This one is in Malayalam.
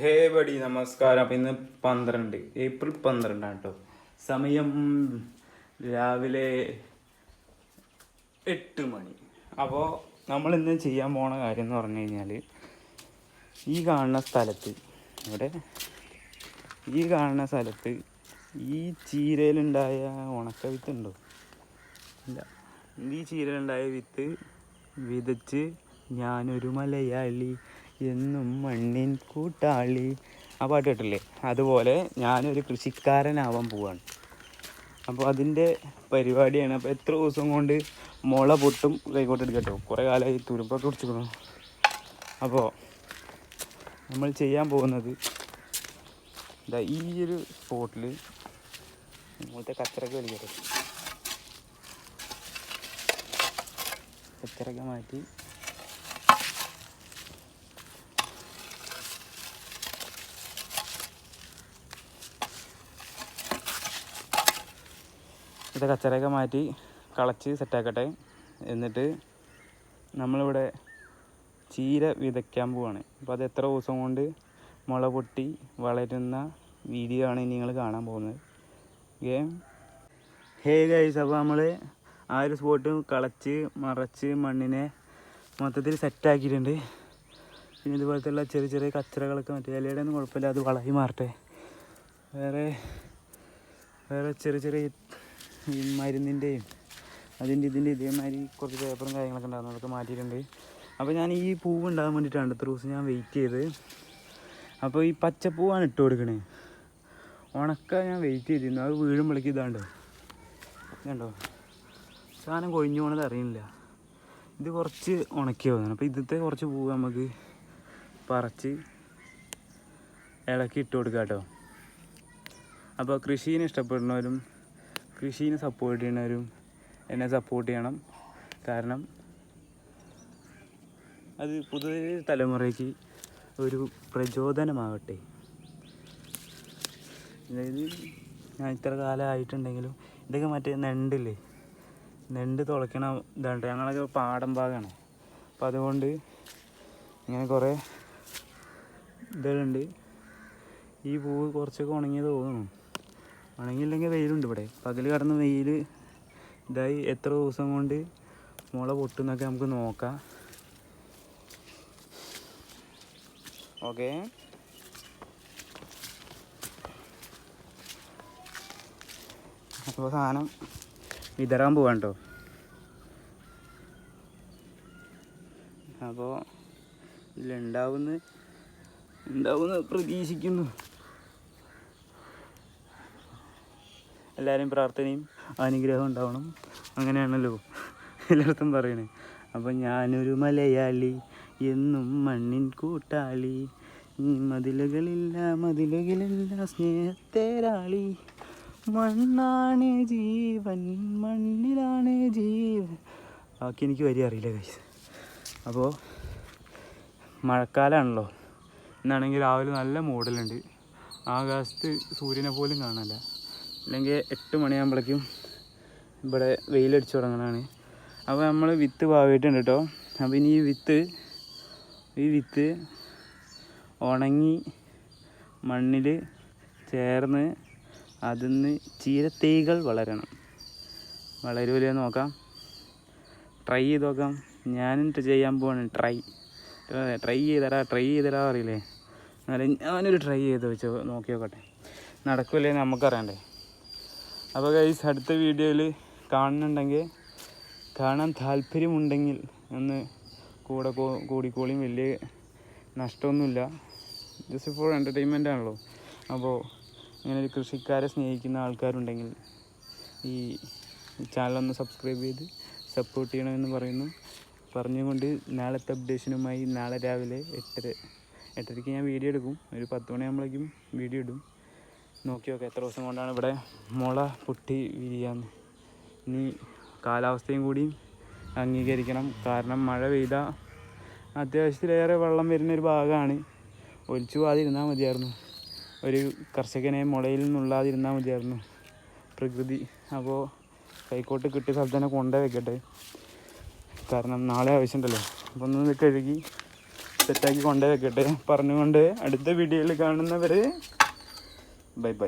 ഹേ ബടി നമസ്കാരം. അപ്പം ഇന്ന് പന്ത്രണ്ട് ഏപ്രിൽ പന്ത്രണ്ടാണ് കേട്ടോ സമയം രാവിലെ എട്ട് മണി. അപ്പോൾ നമ്മൾ ഇന്ന് ചെയ്യാൻ പോണ കാര്യം എന്ന് പറഞ്ഞു കഴിഞ്ഞാൽ ഈ കാണുന്ന സ്ഥലത്ത് ഇവിടെ ഈ കാണുന്ന സ്ഥലത്ത് ഈ ചീരയിലുണ്ടായ ഉണക്ക വിത്ത് ഉണ്ടോ? ഇല്ല. ഈ ചീരയിലുണ്ടായ വിത്ത് വിതച്ച് ഞാനൊരു മലയാളി. എന്നും മണ്ണിൻ കൂട്ടാളി. ആ പാട്ട് കേട്ടില്ലേ അതുപോലെ ഞാനൊരു കൃഷിക്കാരനാവാൻ പോവാണ്. അപ്പോൾ അതിന്റെ പരിപാടിയാണ്. അപ്പോൾ എത്ര ദിവസം കൊണ്ട് മുള പൊട്ടും കൈക്കോട്ട് എടുക്കട്ടോ കുറേ കാലമായി തുരുമ്പൊക്കെ കുടിച്ചിരുന്നു അപ്പോൾ നമ്മൾ ചെയ്യാൻ പോകുന്നത് ഇതാ ഈ ഒരു സ്പോട്ടിൽ ഇങ്ങനത്തെ കച്ചറൊക്കെ വലിക്കട്ടെ. കച്ചറൊക്കെ മാറ്റി ഇത് കച്ചറയൊക്കെ മാറ്റി കളച്ച് സെറ്റാക്കട്ടെ എന്നിട്ട് നമ്മളിവിടെ ചീര വിതയ്ക്കാൻ പോവാണ്. അപ്പോൾ അത് എത്ര ദിവസം കൊണ്ട് മുള പൊട്ടി വളരുന്ന വീഡിയോ ആണ് നിങ്ങൾ കാണാൻ പോകുന്നത്. ഓക്കെ ഹേ ഗൈസ് അപ്പോൾ നമ്മൾ ആ ഒരു സ്പോട്ട് കളച്ച് മറച്ച് മണ്ണിനെ മൊത്തത്തിൽ സെറ്റാക്കിയിട്ടുണ്ട് പിന്നെ ഇതുപോലത്തെയുള്ള ചെറിയ ചെറിയ കച്ചറകളൊക്കെ മറ്റേ ഇലയുടെ ഒന്നും കുഴപ്പമില്ല അത് വളമായി മാറട്ടെ. വേറെ വേറെ ചെറിയ ചെറിയ ഈ മരുന്നിന്റെയും അതിന്റെ ഇതിന്റെ ഇതേമാതിരി കുറച്ച് പേപ്പറും കാര്യങ്ങളൊക്കെ ഉണ്ടായിരുന്നു. അതൊക്കെ മാറ്റിയിട്ടുണ്ട്. അപ്പോൾ ഞാൻ ഈ പൂവ് ഉണ്ടാകാൻ വേണ്ടിയിട്ടാണ് ഇത്ര ദിവസം ഞാൻ വെയിറ്റ് ചെയ്ത്. അപ്പോൾ ഈ പച്ചപ്പൂവാണ് ഇട്ട് കൊടുക്കണേ. ഉണക്ക ഞാൻ വെയിറ്റ് ചെയ്തിരുന്നു. അത് വീഴുമ്പോഴേക്ക് ഇതാണ്ട്. ഇതുണ്ടോ സാധനം കൊഴിഞ്ഞു പോണത് അറിയില്ല. ഇത് കുറച്ച് ഉണക്കി വന്നു അപ്പോൾ ഇതിലത്തെ കുറച്ച് പൂവ് നമുക്ക് പറിച്ച് ഇളക്കി ഇട്ട് കൊടുക്കാം കേട്ടോ അപ്പോൾ കൃഷീനെ ഇഷ്ടപ്പെടുന്നവരും കൃഷീനെ സപ്പോർട്ട് ചെയ്യണവരും എന്നെ സപ്പോർട്ട് ചെയ്യണം. കാരണം അത് പുതിയ തലമുറയ്ക്ക് ഒരു പ്രചോദനമാവട്ടെ അതായത് ഞാൻ ഇത്ര കാലമായിട്ടുണ്ടെങ്കിലും ഇതൊക്കെ മറ്റേ നെണ്ടില്ലേ നെണ്ട് തുളയ്ക്കണ ഇതാണ് ഞങ്ങളൊക്കെ പാടം ഭാഗമാണ് അപ്പം അതുകൊണ്ട് ഇങ്ങനെ കുറേ ഇതുണ്ട് ഈ പൂവ് കുറച്ചൊക്കെ ഉണങ്ങിയത് തോന്നുന്നു. ഉണങ്ങിയില്ലെങ്കിൽ വെയിലുണ്ട് ഇവിടെ. പകൽ കടന്ന് വെയിൽ ഇതായി എത്ര ദിവസം കൊണ്ട് മുള പൊട്ടുന്നൊക്കെ നമുക്ക് നോക്കാം. ഓക്കെ. അപ്പോൾ സാധനം വിതറാൻ പോവാൻ കേട്ടോ അപ്പോൾ ഇതിലുണ്ടാവുന്ന ഉണ്ടാവുന്ന പ്രതീക്ഷിക്കുന്നു. എല്ലാവരും പ്രാർത്ഥനയും അനുഗ്രഹം ഉണ്ടാവണം. അങ്ങനെയാണല്ലോ എല്ലായിടത്തും പറയണേ. അപ്പം ഞാനൊരു മലയാളി എന്നും മണ്ണിൻ കൂട്ടാളി. മതിലുകളില്ല മതിലുകളില്ല സ്നേഹത്തേരാളി. മണ്ണാണ് ജീവൻ മണ്ണിലാണ് ജീവൻ. ബാക്കി എനിക്ക് വരി അറിയില്ല കൈസ് അപ്പോൾ മഴക്കാലമാണല്ലോ ഇന്നാണെങ്കിൽ രാവിലെ നല്ല മൂടലുണ്ട്. ആകാശത്ത് സൂര്യനെ പോലും കാണാനില്ല. അല്ലെങ്കിൽ എട്ട് മണിയാകുമ്പോഴേക്കും ഇവിടെ വെയിലടിച്ചു തുടങ്ങണതാണ്. അപ്പോൾ നമ്മൾ വിത്ത് പാവിയിട്ടുണ്ട് കേട്ടോ. അപ്പോൾ ഇനി ഈ വിത്ത് ഈ വിത്ത് ഉണങ്ങി മണ്ണിൽ ചേർന്ന് അതിൽ നിന്ന് ചീരത്തൈകൾ വളരണം. വളരൂലേ നോക്കാം. ട്രൈ ചെയ്ത് നോക്കാം. ഞാനും ചെയ്യാൻ പോവാണ്. ട്രൈ ട്രൈ ചെയ്തരാ ട്രൈ ചെയ്തരാ അറിയില്ലേ എന്നാലും ഞാനൊരു ട്രൈ ചെയ്ത് വെച്ചോ നോക്കി നോക്കട്ടെ നടക്കില്ലേ നമുക്കറിയണ്ടേ അപ്പോൾ ഗൈസ് അടുത്ത വീഡിയോയിൽ കാണുന്നുണ്ടെങ്കിൽ കാണാൻ താല്പര്യമുണ്ടെങ്കിൽ ഒന്ന് കൂടെ കൂടിക്കോളിയും വലിയ നഷ്ടമൊന്നുമില്ല. ജസ്റ്റ് ഫോർ എന്റർടൈൻമെന്റ് ആണല്ലോ. അപ്പോൾ ഇങ്ങനെ ഒരു കൃഷിക്കാരെ സ്നേഹിക്കുന്ന ആൾക്കാരുണ്ടെങ്കിൽ ഈ ചാനലൊന്ന് സബ്സ്ക്രൈബ് ചെയ്ത് സപ്പോർട്ട് ചെയ്യണമെന്ന് പറയുന്നു. പറഞ്ഞുകൊണ്ട് നാളത്തെ അപ്ഡേഷനുമായി നാളെ രാവിലെ എട്ടര എട്ടരയ്ക്ക് ഞാൻ വീഡിയോ എടുക്കും. ഒരു പത്ത് മണിയാകുമ്പോഴേക്കും വീഡിയോ ഇടും. നോക്കി നോക്കാം എത്ര ദിവസം കൊണ്ടാണ് ഇവിടെ മുള പൊട്ടി വിരിയാന്ന്. ഇനി കാലാവസ്ഥയും കൂടി അംഗീകരിക്കണം. കാരണം മഴ പെയ്താൽ അത്യാവശ്യത്തിലേറെ വെള്ളം വരുന്ന ഒരു ഭാഗമാണ്. ഒലിച്ചു പോകാതിരുന്നാൽ മതിയായിരുന്നു. ഒരു കർഷകനെ മുളയിൽ നിന്നുള്ളാതിരുന്നാൽ മതിയായിരുന്നു പ്രകൃതി. അപ്പോൾ കൈക്കോട്ട് കിട്ടിയ സ്ഥലത്ത് തന്നെ കൊണ്ടേ വെക്കട്ടെ. കാരണം നാളെ ആവശ്യമുണ്ടല്ലോ. അപ്പോൾ ഒന്ന് കഴുകി സെറ്റാക്കി കൊണ്ടേ വെക്കട്ടെ. പറഞ്ഞുകൊണ്ട് അടുത്ത വീഡിയോയിൽ കാണുന്നവർ Bye-bye.